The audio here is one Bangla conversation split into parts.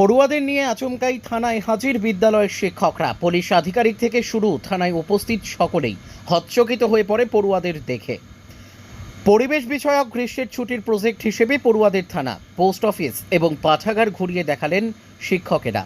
পড়ুয়াদের নিয়ে আচমকাই থানায় হাজির বিদ্যালয়ের শিক্ষকরা। পুলিশ আধিকারিক থেকে শুরু থানায় উপস্থিত সকলেই হচ্চকিত হয়ে পড়ে পড়ুয়াদের দেখে। পরিবেশ বিষয়ক গ্রীষ্মের ছুটির প্রজেক্ট হিসেবে পড়ুয়াদের থানা, পোস্ট অফিস এবং পাঠাগার ঘুরিয়ে দেখালেন শিক্ষকেরা।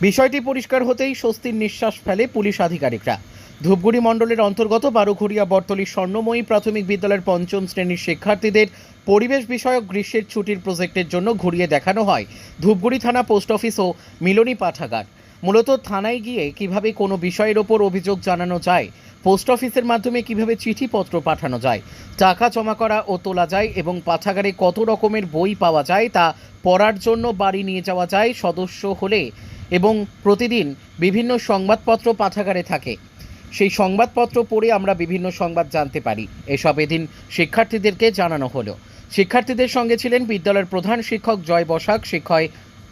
বিষয়টি পরিষ্কার হতেই স্বস্তির নিঃশ্বাস ফেলে পুলিশ আধিকারিকরা। ধূপগুড়ি মণ্ডলের অন্তর্গত বারোঘড়িয়া বটতলী স্বর্ণময়ী প্রাথমিক বিদ্যালয়ের পঞ্চম শ্রেণির শিক্ষার্থীদের পরিবেশ বিষয়ক গ্রীষ্মের ছুটির প্রজেক্টের জন্য ঘুরিয়ে দেখানো হয় ধূপগুড়ি থানা পোস্ট অফিস ও মিলনী পাঠাগার। মূলত থানায় গিয়ে কীভাবে কোনো বিষয়ের ওপর অভিযোগ জানানো যায়, পোস্ট অফিসের মাধ্যমে কীভাবে চিঠিপত্র পাঠানো যায়, টাকা জমা করা ও তোলা যায় এবং পাঠাগারে কত রকমের বই পাওয়া যায় তা পড়ার জন্য বাড়ি নিয়ে যাওয়া যায় সদস্য হলে এবং প্রতিদিন বিভিন্ন সংবাদপত্র পাঠাগারে থাকে। সেই সংবাদপত্র পড়ে আমরা বিভিন্ন সংবাদ জানতে পারি। এসব এদিন শিক্ষার্থীদেরকে জানানো হলো। শিক্ষার্থীদের সঙ্গে ছিলেন বিদ্যালয়ের প্রধান শিক্ষক জয় বসাক, শিক্ষয়,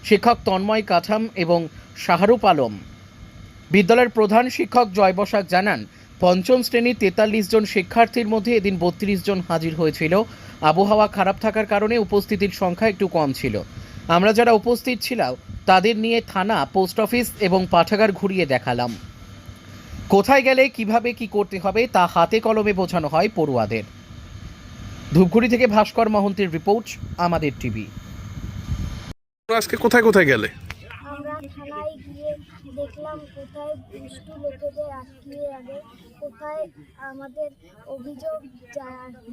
শিক্ষক তন্ময় কাঠাম এবং শাহরুপ আলম। বিদ্যালয়ের প্রধান শিক্ষক জয় বসাক জানান, পঞ্চম শ্রেণির তেতাল্লিশ জন শিক্ষার্থীর মধ্যে এদিন বত্রিশ জন হাজির হয়েছিল। আবহাওয়া খারাপ থাকার কারণে উপস্থিতির সংখ্যা একটু কম ছিল। আমরা যারা উপস্থিত ছিলাম, তাদের নিয়ে থানা, পোস্ট অফিস এবং পাঠাগার ঘুরিয়ে দেখালাম। কোথায় গেলে, কীভাবে, কি করতে হবে, তা হাতে কলমে বোঝানো হয় পড়ুয়াদের। ধূপগুড়ি থেকে ভাস্কর মহন্তের রিপোর্ট, আমাদের টিভি। আজকে কোথায় কোথায় গেলে? থানায় গিয়ে দেখলাম কোথায় দুষ্টু লোকেদের আটকিয়ে আগে কোথায় আমাদের অভিযোগ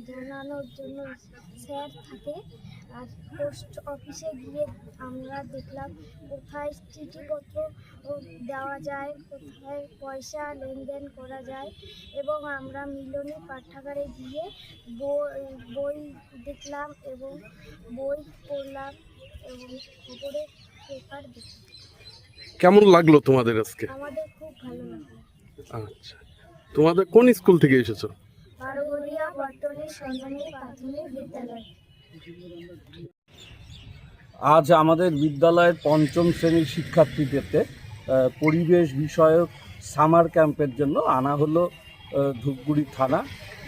জানানোর জন্য স্যার থাকে। আর পোস্ট অফিসে গিয়ে আমরা দেখলাম কোথায় চিঠিপত্র দেওয়া যায়, কোথায় পয়সা লেনদেন করা যায় এবং আমরা মিলনী পাঠাগারে গিয়ে বই দেখলাম এবং বই পড়লাম এবং খবরে পেপার দেখলাম। কেমন লাগল তোমাদের আজকে? আমাদের খুব ভালো লাগল। আচ্ছা। তোমাদের কোন স্কুল থেকে এসেছ? বারোগড়িয়া বর্তমানে সন্ধানী প্রাথমিক বিদ্যালয়। আজ আমাদের বিদ্যালয়ের পঞ্চম শ্রেণির শিক্ষার্থীদেরকে পরিবেশ বিষয়ক সামার ক্যাম্পের জন্য আনা হলো ধূপগুড়ি থানা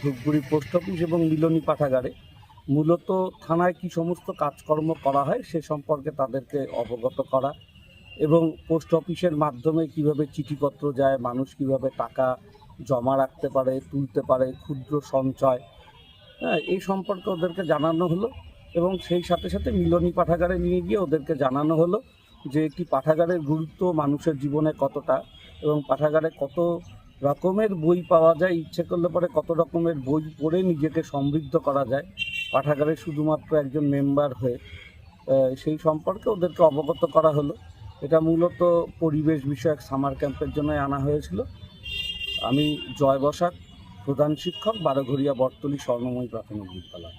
ধূপগুড়ি পোস্ট অফিস এবং মিলনী পাঠাগারে। মূলত থানায় কি সমস্ত কাজকর্ম করা হয় সে সম্পর্কে তাদেরকে অবগত করা এবং পোস্ট অফিসের মাধ্যমে কীভাবে চিঠিপত্র যায়, মানুষ কীভাবে টাকা জমা রাখতে পারে, তুলতে পারে, ক্ষুদ্র সঞ্চয় হ্যাঁ এই সম্পর্কে ওদেরকে জানানো হলো এবং সেই সাথে সাথে মিলনী পাঠাগারে নিয়ে গিয়ে ওদেরকে জানানো হলো যে একটি পাঠাগারের গুরুত্ব মানুষের জীবনে কতটা এবং পাঠাগারে কত রকমের বই পাওয়া যায়, ইচ্ছে করলে পরে কত রকমের বই পড়ে নিজেকে সমৃদ্ধ করা যায়। পাঠাগারে শুধুমাত্র একজন মেম্বার হয়ে সেই সম্পর্কে ওদেরকে অবগত করা হলো। এটা মূলত পরিবেশ বিষয়ক সামার ক্যাম্পের জন্য আনা হয়েছিল। আমি জয় বসাক, প্রধান শিক্ষক বারোঘরিয়া বটতলী স্বর্ণময়ী প্রাথমিক বিদ্যালয়।